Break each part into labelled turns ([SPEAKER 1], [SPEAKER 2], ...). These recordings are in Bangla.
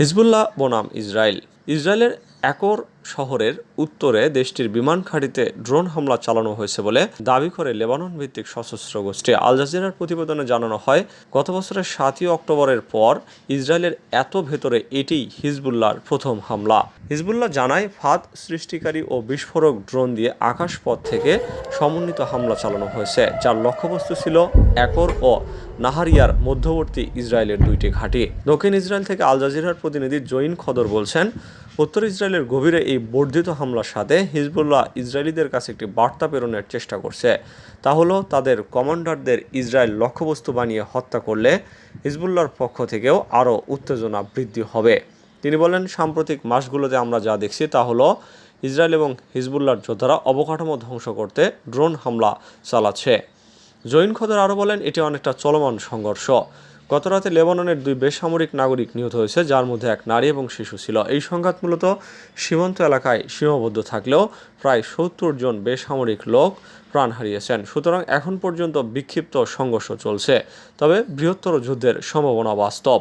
[SPEAKER 1] হিজবুল্লাহ বনাম ইসরায়েল ইসরায়েলের একর শহরের উত্তরে দেশটির বিমান ঘাঁটিতে ড্রোন হামলা চালানো হয়েছে বলে দাবি করে লেবানন ভিত্তিক সশস্ত্র গোষ্ঠী আল জাজিরার প্রতিবেদনে জানানো হয়, গত বছরের সাতই অক্টোবরের পর ইসরায়েলের এত ভেতরে এটি হিজবুল্লাহর প্রথম হামলা। হিজবুল্লাহ জানায়, ফাঁদ সৃষ্টিকারী ও বিস্ফোরক ড্রোন দিয়ে আকাশপথ থেকে সমন্বিত হামলা চালানো হয়েছে, যার লক্ষ্যবস্তু ছিল একর ও নাহারিয়ার মধ্যবর্তী ইসরায়েলের দুইটি ঘাঁটি। দক্ষিণ ইসরায়েল থেকে আল জাজিরার প্রতিনিধি জৈন খদর বলছেন, উত্তর ইসরায়েলের গভীরে এই বর্ধিত হামলার সাথে হিজবুল্লাহ ইসরায়েলিদের কাছে একটি বার্তা প্রেরণের চেষ্টা করছে। তা হলো, তাদের কমান্ডারদের ইসরায়েল লক্ষ্যবস্তু বানিয়ে হত্যা করলে হিজবুল্লাহর পক্ষ থেকেও আরও উত্তেজনা বৃদ্ধি হবে। তিনি বলেন, সাম্প্রতিক মাসগুলোতে আমরা যা দেখছি তা হলো, ইসরায়েল এবং হিজবুল্লাহর যোদ্ধারা অবকাঠামো ধ্বংস করতে ড্রোন হামলা চালাচ্ছে। জৈন খদর আরও বলেন, এটি অনেকটা চলমান সংঘর্ষ। গতরাতে লেবাননের দুই বেসামরিক নাগরিক নিহত হয়েছে, যার মধ্যে এক নারী এবং শিশু ছিল। এই সংঘাত মূলত সীমান্ত এলাকায় সীমাবদ্ধ থাকলেও প্রায় সত্তর জন বেসামরিক লোক প্রাণ হারিয়েছেন। সুতরাং এখন পর্যন্ত বিক্ষিপ্ত সংঘর্ষ চলছে, তবে বৃহত্তর যুদ্ধের সম্ভাবনা বাস্তব।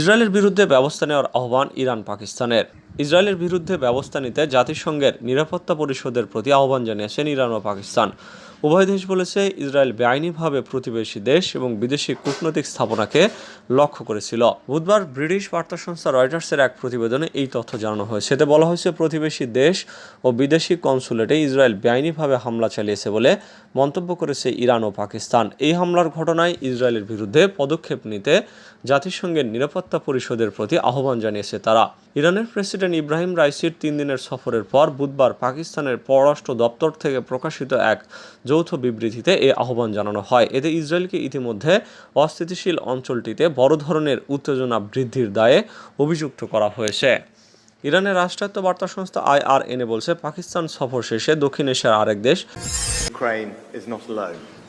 [SPEAKER 1] ইসরায়েলের বিরুদ্ধে ব্যবস্থা নেওয়ার আহ্বান ইরান পাকিস্তানের ইসরায়েলের বিরুদ্ধে ব্যবস্থা নিতে জাতিসংঘের নিরাপত্তা পরিষদের প্রতি আহ্বান জানিয়েছেন ইরান ও পাকিস্তান। উভয় দেশ বলেছে, ইসরায়েল বেআইনিভাবে প্রতিবেশী দেশ এবং বিদেশি কূটনৈতিক স্থাপনাকে লক্ষ্য করেছিল। বুধবার ব্রিটিশ বার্তা সংস্থা রয়টার্সের এক প্রতিবেদনে এই তথ্য জানানো হয়েছে। এতে বলা হয়েছে, প্রতিবেশী দেশ ও বিদেশি কনসুলেটে ইসরায়েল বেআইনিভাবে হামলা চালিয়েছে বলে মন্তব্য করেছে ইরান ও পাকিস্তান। এই হামলার ঘটনায় ইসরায়েলের বিরুদ্ধে পদক্ষেপ নিতে জাতিসংঘের নিরাপত্তা পরিষদের প্রতি আহ্বান জানিয়েছে তারা। ইরানের প্রেসিডেন্ট ইব্রাহিম রাইসির তিন দিনের সফরের পর বুধবার পাকিস্তানের পররাষ্ট্র দপ্তর থেকে প্রকাশিত এক যৌথ বিবৃতিতে এ আহ্বান জানানো হয়। এতে ইসরায়েলকে ইতিমধ্যে অস্থিতিশীল অঞ্চলটিতে বড় ধরনের উত্তেজনা বৃদ্ধির দায়ে অভিযুক্ত করা হয়েছে। ইরানের রাষ্ট্রায়ত্ত বার্তা সংস্থা আইআরএনএ বলছে পাকিস্তান সফর শেষে দক্ষিণ এশিয়ার আরেক দেশ.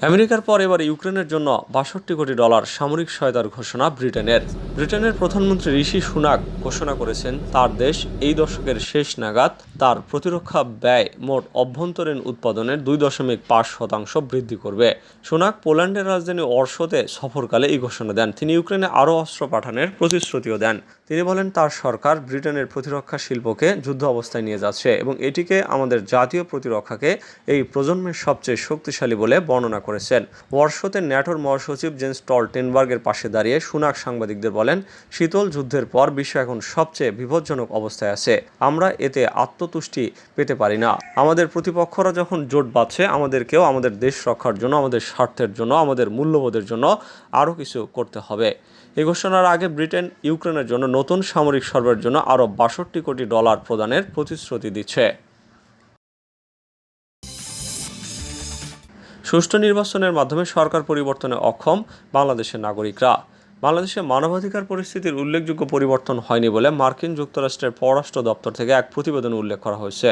[SPEAKER 1] আমেরিকার পর এবার ইউক্রেনের জন্য বাষট্টি কোটি ডলার সামরিক সহায়তার ঘোষণা ব্রিটেনের ব্রিটেনের প্রধানমন্ত্রী ঋষি সুনাক ঘোষণা করেছেন তার দেশ এই দশকের শেষ নাগাদ তার প্রতিরক্ষা ব্যয় মোট অভ্যন্তরীণ উৎপাদনের দুই দশমিক পাঁচ শতাংশ বৃদ্ধি করবে। সোনাক পোল্যান্ডের রাজধানী অর্শতে সফরকালে এই ঘোষণা দেন। তিনি ইউক্রেনে আরও অস্ত্র পাঠানোর প্রতিশ্রুতিও দেন। তিনি বলেন, তার সরকার ব্রিটেনের প্রতিরক্ষা শিল্পকে যুদ্ধ অবস্থায় নিয়ে যাচ্ছে এবং এটিকে আমাদের জাতীয় প্রতিরক্ষাকে এই প্রজন্মের সবচেয়ে শক্তিশালী বলে বর্ণনা করেছেন। ওয়ার্শোতে ন্যাটোর মহাসচিব জেন্স স্টলটেনবার্গের পাশে দাঁড়িয়ে সুনাক সাংবাদিকদের বলেন, শীতল যুদ্ধের পর বিশ্ব এখন সবচেয়ে বিপজ্জনক অবস্থায় আছে। আমরা এতে আত্মতুষ্টি পেতে পারি না। আমাদের প্রতিপক্ষরা যখন জোট বাঁধছে, আমাদেরকেও আমাদের দেশ রক্ষার জন্য, আমাদের স্বার্থের জন্য, আমাদের মূল্যবোধের জন্য আরও কিছু করতে হবে। এই ঘোষণার আগে ব্রিটেন ইউক্রেনের জন্য নতুন সামরিক সরবরাহের জন্য আরও বাষট্টি কোটি ডলার প্রদানের প্রতিশ্রুতি দিচ্ছে। সুষ্ঠু নির্বাচনের মাধ্যমে সরকার পরিবর্তনে অক্ষম বাংলাদেশের নাগরিকরা। বাংলাদেশে মানবাধিকার পরিস্থিতির উল্লেখযোগ্য পরিবর্তন হয়নি বলে মার্কিন যুক্তরাষ্ট্রের পররাষ্ট্র দপ্তর থেকে এক প্রতিবেদন উল্লেখ করা হয়েছে।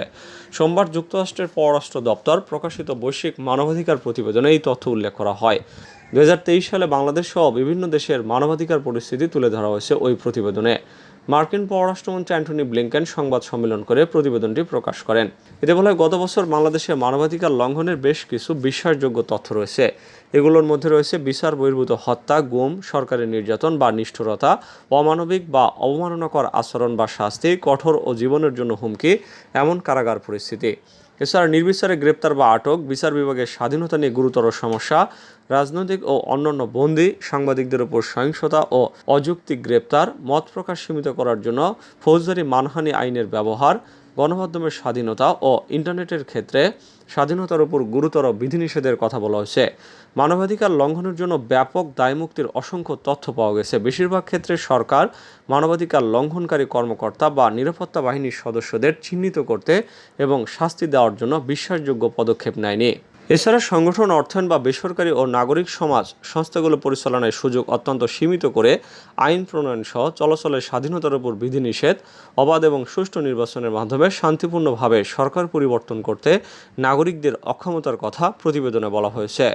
[SPEAKER 1] সোমবার যুক্তরাষ্ট্রের পররাষ্ট্র দপ্তর প্রকাশিত বৈশ্বিক মানবাধিকার প্রতিবেদনে এই তথ্য উল্লেখ করা হয়। দুই হাজার তেইশ সালে বাংলাদেশ সহ বিভিন্ন দেশের মানবাধিকার পরিস্থিতি তুলে ধরা হয়েছে ওই প্রতিবেদনে। মার্কিন পররাষ্ট্রমন্ত্রী অ্যান্টনি ব্লিংকেন সংবাদ সম্মেলন করে প্রতিবেদনটি প্রকাশ করেন। এতে বলা হয়, গত বছর বাংলাদেশে মানবাধিকার লঙ্ঘনের বেশ কিছু বিশ্বাসযোগ্য তথ্য রয়েছে। এগুলোর মধ্যে রয়েছে বিচার, বহির্ভূত হত্যা, গুম, সরকারের নির্যাতন বা নিষ্ঠুরতা, অমানবিক বা অবমাননাকর আচরণ বা শাস্তি, কঠোর ও জীবনের জন্য হুমকি, এমন কারাগার পরিস্থিতি। এছাড়া নির্বিচারে গ্রেপ্তার বা আটক বিচার বিভাগের স্বাধীনতা নিয়ে গুরুতর সমস্যা, রাজনৈতিক ও অন্যান্য বন্দী সাংবাদিকদের উপর সহিংসতা ও অযৌক্তিক গ্রেপ্তার, মত প্রকাশ সীমিত করার জন্য ফৌজদারি মানহানি আইনের ব্যবহার গণমাধ্যমের স্বাধীনতা ও ইন্টারনেটের ক্ষেত্রে স্বাধীনতার উপর গুরুতর বিধিনিষেধের কথা বলা হয়েছে। মানবাধিকার লঙ্ঘনের জন্য ব্যাপক দায়মুক্তির অসংখ্য তথ্য পাওয়া গেছে। বেশিরভাগ ক্ষেত্রে সরকার মানবাধিকার লঙ্ঘনকারী কর্মকর্তা বা নিরাপত্তা বাহিনীর সদস্যদের চিহ্নিত করতে এবং শাস্তি দেওয়ার জন্য বিশ্বাসযোগ্য পদক্ষেপ নেয়নি। এছাড়া সংগঠন, অর্থায়ন বা বেসরকারি ও নাগরিক সমাজ সংস্থাগুলো পরিচালনায় সুযোগ অত্যন্ত সীমিত করে আইন প্রণয়ন সহ চলাচলের স্বাধীনতার উপর বিধিনিষেধ, অবাধ এবং সুষ্ঠু নির্বাচনের মাধ্যমে শান্তিপূর্ণভাবে সরকার পরিবর্তন করতে নাগরিকদের অক্ষমতার কথা প্রতিবেদনে বলা হয়েছে।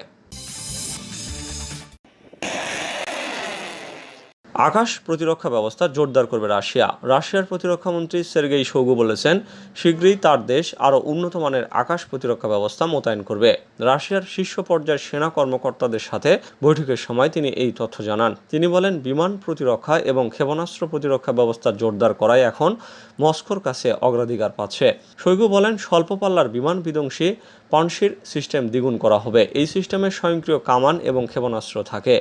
[SPEAKER 1] আকাশ প্রতিরক্ষা ব্যবস্থা জোরদার করবে রাশিয়া। রাশিয়ার প্রতিরক্ষা মন্ত্রী সের্গেই শোগু বলেছেন, শীঘ্রই তার দেশ আরও উন্নত মানের আকাশ প্রতিরক্ষা ব্যবস্থা মোতায়েন করবে। রাশিয়ার শীর্ষ পর্যায়ের সেনা কর্মকর্তাদের সাথে বৈঠকের সময় তিনি এই তথ্য জানান। তিনি বলেন, বিমান প্রতিরক্ষা এবং ক্ষেপণাস্ত্র প্রতিরক্ষা ব্যবস্থা জোরদার করাই এখন মস্কোর কাছে অগ্রাধিকার পাচ্ছে। শৈগু বলেন স্বল্প পাল্লার বিমান বিধ্বংসী পানশির সিস্টেম দ্বিগুণ করা হবে। এই সিস্টেমে স্বয়ংক্রিয় কামান এবং ক্ষেপণাস্ত্র থাকে।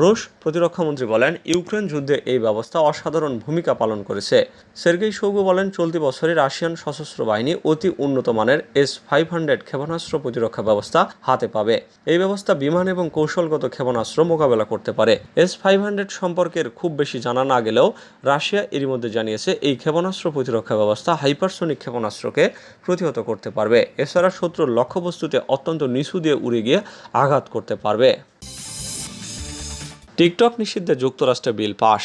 [SPEAKER 1] রুশ প্রতিরক্ষামন্ত্রী বলেন, ইউক্রেন যুদ্ধে এই ব্যবস্থা অসাধারণ ভূমিকা পালন করেছে। সের্গেই শৌগু বলেন, চলতি বছরে রাশিয়ান সশস্ত্র বাহিনী অতি উন্নত মানের এস ফাইভ হান্ড্রেড ক্ষেপণাস্ত্র প্রতিরক্ষা ব্যবস্থা হাতে পাবে। এই ব্যবস্থা বিমান এবং কৌশলগত ক্ষেপণাস্ত্র মোকাবেলা করতে পারে। এস ফাইভ হান্ড্রেড সম্পর্কের খুব বেশি জানা না গেলেও রাশিয়া এরই মধ্যে জানিয়েছে, এই ক্ষেপণাস্ত্র প্রতিরক্ষা ব্যবস্থা হাইপারসনিক ক্ষেপণাস্ত্রকে প্রতিহত করতে পারবে। এছাড়া শত্রুর লক্ষ্যবস্তুতে অত্যন্ত নিচু দিয়ে উড়ে গিয়ে আঘাত করতে পারবে। টিকটক নিষিদ্ধে যুক্তরাষ্ট্রে বিল পাশ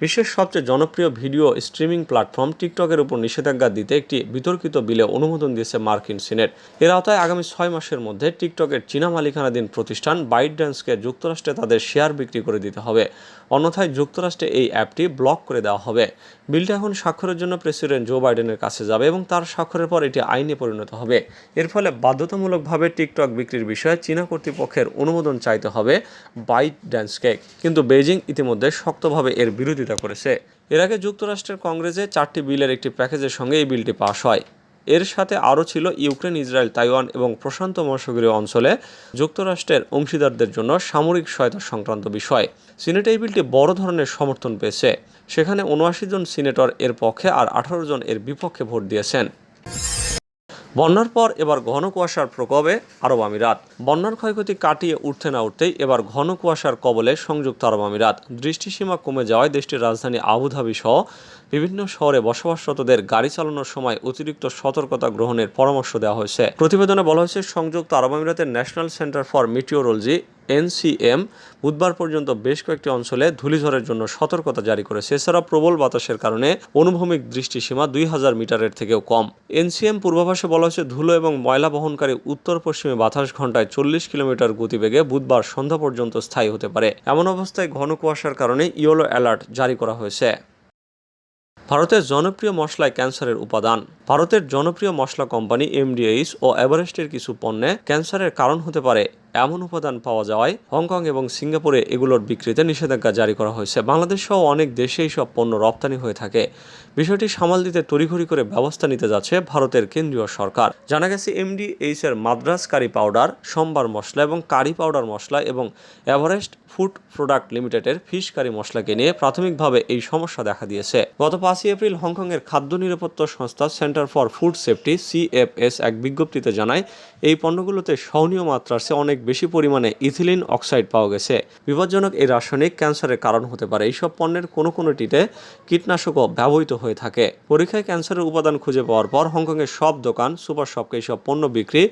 [SPEAKER 1] বিশ্বের সবচেয়ে জনপ্রিয় ভিডিও স্ট্রিমিং প্ল্যাটফর্ম টিকটকের উপর নিষেধাজ্ঞা দিতে একটি বিতর্কিত বিলে অনুমোদন দিয়েছে মার্কিন সিনেট। এর আওতায় আগামী ছয় মাসের মধ্যে টিকটকের চীনা মালিকানাধীন প্রতিষ্ঠান বাইট ড্যান্সকে যুক্তরাষ্ট্রে তাদের শেয়ার বিক্রি করে দিতে হবে। অন্যথায় যুক্তরাষ্ট্রে এই অ্যাপটি ব্লক করে দেওয়া হবে। বিলটা এখন স্বাক্ষরের জন্য প্রেসিডেন্ট জো বাইডেনের কাছে যাবে এবং তার স্বাক্ষরের পর এটি আইনে পরিণত হবে। এর ফলে বাধ্যতামূলকভাবে টিকটক বিক্রির বিষয়ে চীনা কর্তৃপক্ষের অনুমোদন চাইতে হবে বাইট ড্যান্সকে কিন্তু বেজিং ইতিমধ্যে শক্তভাবে এর বিরোধিতা করেছে। এর আগে যুক্তরাষ্ট্রের কংগ্রেসে চারটি বিলের একটি প্যাকেজের সঙ্গে এই বিলটি পাশ হয়। এর সাথে আরও ছিল ইউক্রেন, ইসরায়েল, তাইওয়ান এবং প্রশান্ত মহাসাগরীয় অঞ্চলে যুক্তরাষ্ট্রের অংশীদারদের জন্য সামরিক সহায়তা সংক্রান্ত বিষয়। সিনেটে এই বিলটি বড় ধরনের সমর্থন পেয়েছে। সেখানে উনআশি জন সিনেটর এর পক্ষে আর আঠারো জন এর বিপক্ষে ভোট দিয়েছেন। বন্যার পর এবার ঘন কুয়াশার প্রকোপে আরব আমিরাত। বন্যার ক্ষয়ক্ষতি কাটিয়ে উঠতে না উঠতেই এবার ঘন কুয়াশার কবলে সংযুক্ত আরব আমিরাত। দৃষ্টিসীমা কমে যাওয়ায় দেশটির রাজধানী আবুধাবি সহ বিভিন্ন শহরে বসবাসরতদের গাড়ি চালানোর সময় অতিরিক্ত সতর্কতা গ্রহণের পরামর্শ দেওয়া হয়েছে। প্রতিবেদনে বলা হয়েছে, সংযুক্ত আরব আমিরাতের national centre for meteorology NCM বুধবার পর্যন্ত বেশ কয়েকটি অঞ্চলে ধূলিঝড়ের জন্য সতর্কতা জারি করেছে। এছাড়া প্রবল বাতাসের কারণে অনুভূমিক দৃষ্টিসীমা দুই হাজার মিটারের থেকেও কম। এনসিএম পূর্বাভাসে বলা হয়েছে, ধুলো এবং ময়লা বহনকারী উত্তর পশ্চিমে বাতাস ঘন্টায় চল্লিশ কিলোমিটার গতিবেগে বুধবার সন্ধ্যা পর্যন্ত স্থায়ী হতে পারে। এমন অবস্থায় ঘন কুয়াশার কারণে ইয়েলো অ্যালার্ট জারি করা হয়েছে। ভারতের জনপ্রিয় মশলায় ক্যান্সারের উপাদান। ভারতের জনপ্রিয় মশলা কোম্পানি এমডিএইচ ও এভারেস্টের কিছু পণ্যে ক্যান্সারের কারণ হতে পারে। এমন উপাদান পাওয়া যাওয়ায় হংকং এবং সিঙ্গাপুরে এগুলোর বিক্রিতে নিষেধাজ্ঞা জারি করা হয়েছে। বাংলাদেশ সহ অনেক দেশে এই সব পণ্য রপ্তানি হয়ে থাকে। বিষয়টি সামাল দিতে তড়িঘড়ি করে ব্যবস্থা নিতে যাচ্ছে ভারতের কেন্দ্রীয় সরকার। জানা গেছে, এমডিএইচ এর মাদ্রাস কারি পাউডার, সম্বার মশলা এবং কারি পাউডার মশলা এবং এভারেস্ট ফুড প্রোডাক্ট লিমিটেডের ফিশ কারি মশলাকে নিয়ে প্রাথমিকভাবে এই সমস্যা দেখা দিয়েছে। গত পাঁচই এপ্রিল হংকংয়ের খাদ্য নিরাপত্তা সংস্থা centre for food safety, CFS, এক বিজ্ঞপ্তিতে জানায়, এই পণ্যগুলোতে সহনীয় মাত্রার চেয়ে অনেক বেশি পরিমাণে ইথিলিন অক্সাইড পাওয়া গেছে। বিপজ্জনক এই রাসায়নিক ক্যান্সারের কারণ হতে পারে। এইসব পণ্যের কোনো কোনোটিতে কীটনাশকও ব্যবহৃত হয়ে থাকে। পরীক্ষায় ক্যান্সারের উপাদান খুঁজে পাওয়ার পর হংকংয়ের সব দোকান, সুপার শপকে এইসব পণ্য বিক্রি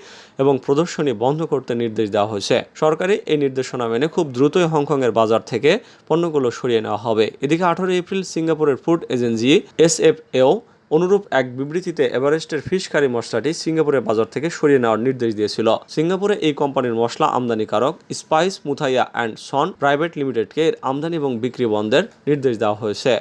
[SPEAKER 1] এবং প্রদর্শনী বন্ধ করতে নির্দেশ দেওয়া হয়েছে। সরকারি এই নির্দেশনা মেনে খুব দ্রুতই হংকংয়ের বাজার থেকে পণ্যগুলো সরিয়ে নেওয়া হবে। এদিকে আঠারোই এপ্রিল সিঙ্গাপুরের ফুড এজেন্সি, এসএফএও অনুরূপ এক বিবৃতিতে এভারেস্টের ফিশকারি মশলাটি সিঙ্গাপুরের বাজার থেকে সরিয়ে নেওয়ার নির্দেশ দিয়েছিল। সিঙ্গাপুরে এই কোম্পানির মশলা আমদানিকারক spice Muthaiah and son private লিমিটেডকে এর আমদানি এবং বিক্রি বন্ধের নির্দেশ দেওয়া হয়েছে।